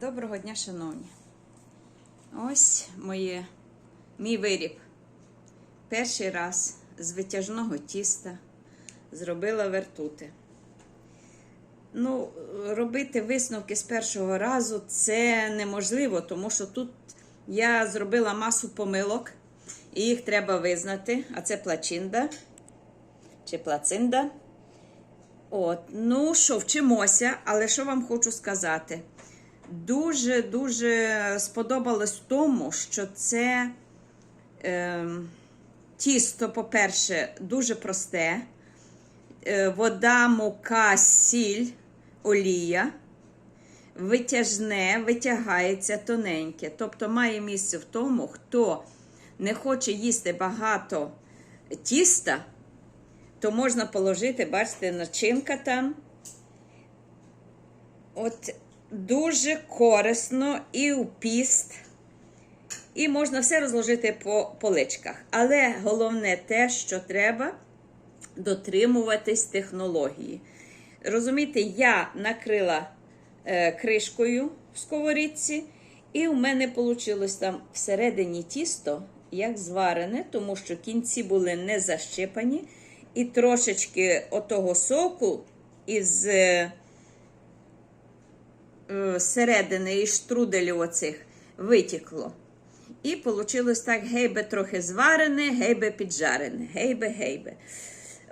Доброго дня, шановні. Ось моє, мій виріб. Перший раз з витяжного тіста зробила вертути. Ну, робити висновки з першого разу це неможливо, тому що тут я зробила масу помилок, і їх треба визнати. А це плачинда чи плацинда. От, ну що, вчимося, але що вам хочу сказати? Дуже-дуже сподобалось в тому, що це е, тісто, по-перше, дуже просте. Е, вода, мука, сіль, олія. Витяжне, витягається тоненьке. Тобто має місце в тому, хто не хоче їсти багато тіста, то можна положити, бачите, начинка там. От дуже корисно і у піст. І можна все розложити по поличках. Але головне те, що треба дотримуватись технології. Розумієте, я накрила е, кришкою в сковорідці, і у мене вийшло там всередині тісто, як зварене, тому що кінці були не защипані. І трошечки отого соку із е, середини і штруделів оцих витікло. І вийшло так: гейбе трохи зварене, гейбе піджарене, гейбе, гейбе.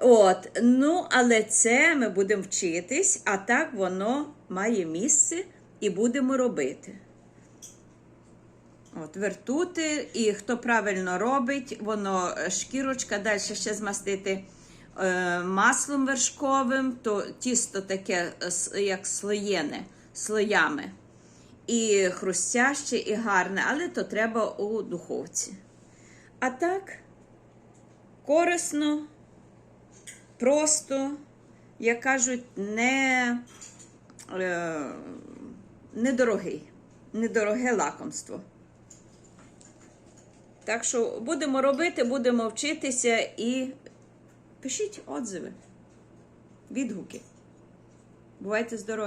От, ну, але це ми будемо вчитись, а так воно має місце і будемо робити. От, вертути, і хто правильно робить, воно е, шкірочка, далі ще змастити е, маслом вершковим, то тісто таке, е, як слоєне, слоями. І хрустяще, і гарне, але то треба у духовці. А так, корисно, просто, як кажуть, не, е, недорогий, недороге лакомство. Так що будемо робити, будемо вчитися і пишіть отзиви, відгуки. Бувайте здорові!